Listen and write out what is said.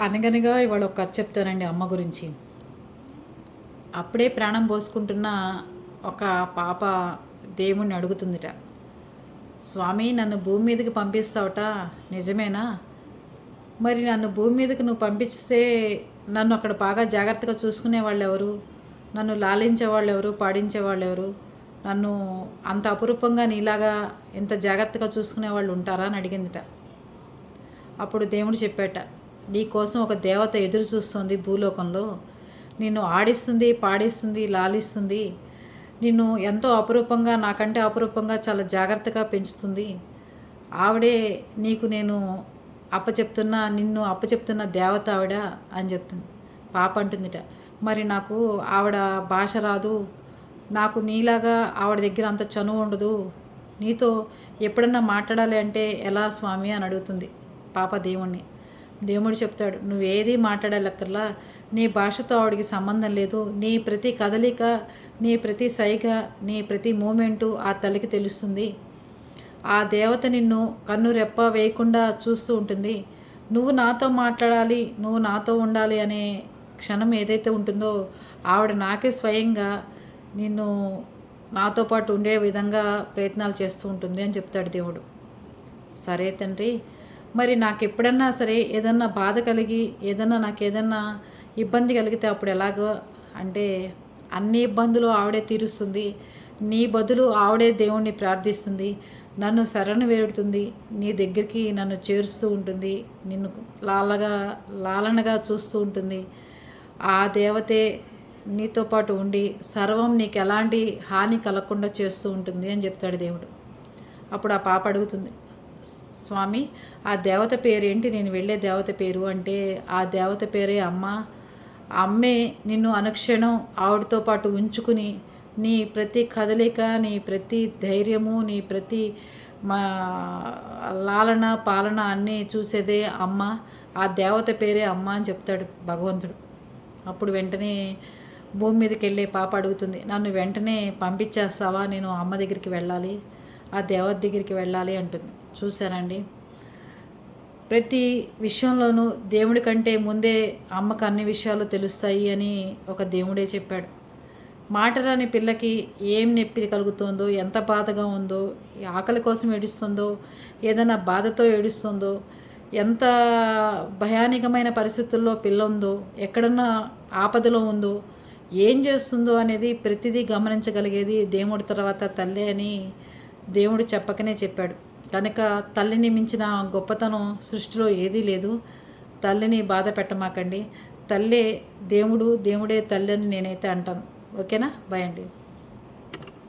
అనగనగా ఇవాళ ఒక కథ చెప్తానండి అమ్మ గురించి. అప్పుడే ప్రాణం పోసుకుంటున్న ఒక పాప దేవుణ్ణి అడుగుతుందిట. స్వామి నన్ను భూమి మీదకి పంపిస్తావట? నిజమేనా? మరి నన్ను భూమి మీదకి నువ్వు పంపిస్తే నన్ను అక్కడ బాగా జాగ్రత్తగా చూసుకునే వాళ్ళు ఎవరు నన్ను లాలించే వాళ్ళు ఎవరు పాడించే వాళ్ళు ఎవరు నన్ను అంత అపురూపంగా నీలాగా ఇంత జాగ్రత్తగా చూసుకునే వాళ్ళు ఉంటారా? అని అడిగిందిట. అప్పుడు దేవుడు చెప్పాట నీకోసం ఒక దేవత ఎదురు చూస్తుంది భూలోకంలో. నిన్ను ఆడిస్తుంది పాడిస్తుంది లాలిస్తుంది. నిన్ను ఎంతో అపురూపంగా నాకంటే అపురూపంగా చాలా జాగ్రత్తగా పెంచుతుంది. ఆవిడే నీకు నేను అప్పచెప్తున్న నిన్ను అప్పచెప్తున్న దేవత ఆవిడ అని చెప్తుంది. పాప అంటుందిట. మరి నాకు ఆవిడ భాష రాదు. నాకు నీలాగా ఆవిడ దగ్గర అంత చనువు ఉండదు. నీతో ఎప్పుడన్నా మాట్లాడాలి అంటే ఎలా స్వామి అని అడుగుతుంది. పాప దేవుణ్ణి. దేవుడు చెప్తాడు నువ్వేది మాట్లాడాలక్కర్లా. నీ భాషతో ఆవిడికి సంబంధం లేదు. నీ ప్రతి కదలిక నీ ప్రతి సైగ నీ ప్రతి మూమెంటు ఆ తల్లికి తెలుస్తుంది. ఆ దేవత నిన్ను కన్ను రెప్ప వేయకుండా చూస్తూ ఉంటుంది. నువ్వు నాతో మాట్లాడాలి నువ్వు నాతో ఉండాలి అనే క్షణం ఏదైతే ఉంటుందో ఆవిడ నాకే స్వయంగా నిన్ను నాతో పాటు ఉండే విధంగా ప్రయత్నాలు చేస్తూ ఉంటుంది అని చెప్తాడు దేవుడు. సరే తండ్రి మరి నాకు ఎప్పుడన్నా సరే ఏదన్నా బాధ కలిగి ఏదన్నా నాకు ఏదన్నా ఇబ్బంది కలిగితే అప్పుడు ఎలాగో? అంటే అన్ని ఇబ్బందులు ఆవిడే తీరుస్తుంది. నీ బదులు ఆవిడే దేవుణ్ణి ప్రార్థిస్తుంది. నన్ను శరణు వేరుడుతుంది నీ దగ్గరికి నన్ను చేరుస్తూ ఉంటుంది. నిన్ను లాలగా లాలనగా చూస్తూ ఉంటుంది. ఆ దేవతే నీతో పాటు ఉండి సర్వం నీకు ఎలాంటి హాని కలగకుండా చేస్తూ ఉంటుంది అని చెప్తాడు దేవుడు. అప్పుడు ఆ పాప అడుగుతుంది స్వామి ఆ దేవత పేరేంటి? నేను వెళ్ళే దేవత పేరు అంటే ఆ దేవత పేరే అమ్మ. అమ్మే నిన్ను అనుక్షణం ఆవిడతో పాటు ఉంచుకుని నీ ప్రతి కదలిక నీ ప్రతి ధైర్యము నీ ప్రతి మా లాలన పాలన అన్నీ చూసేదే అమ్మ. ఆ దేవత పేరే అమ్మ అని చెప్తాడు భగవంతుడు. అప్పుడు వెంటనే భూమి మీదకి వెళ్ళే పాప అడుగుతుంది నన్ను వెంటనే పంపించేస్తావా? నేను అమ్మ దగ్గరికి వెళ్ళాలి. ఆ దేవత దగ్గరికి వెళ్ళాలి అంటుంది. చూశానండి. ప్రతి విషయంలోనూ దేవుడి కంటే ముందే అమ్మకు అన్ని విషయాలు తెలుస్తాయి అని ఒక దేవుడే చెప్పాడు. మాట రాని పిల్లకి ఏం నొప్పి కలుగుతుందో ఎంత బాధగా ఉందో ఆకలి కోసం ఏడుస్తుందో ఏదైనా బాధతో ఏడుస్తుందో ఎంత భయానికమైన పరిస్థితుల్లో పిల్ల ఉందో ఎక్కడన్నా ఆపదలో ఉందో ఏం చేస్తుందో అనేది ప్రతిదీ గమనించగలిగేది దేవుడి తర్వాత తల్లి అని దేవుడు చెప్పకనే చెప్పాడు. కనుక తల్లిని మించిన గొప్పతనం సృష్టిలో ఏదీ లేదు. తల్లిని బాధ పెట్టమాకండి. తల్లే దేవుడు దేవుడే తల్లి అని నేనైతే అంటాను. ఓకేనా? బాయ్ అండి.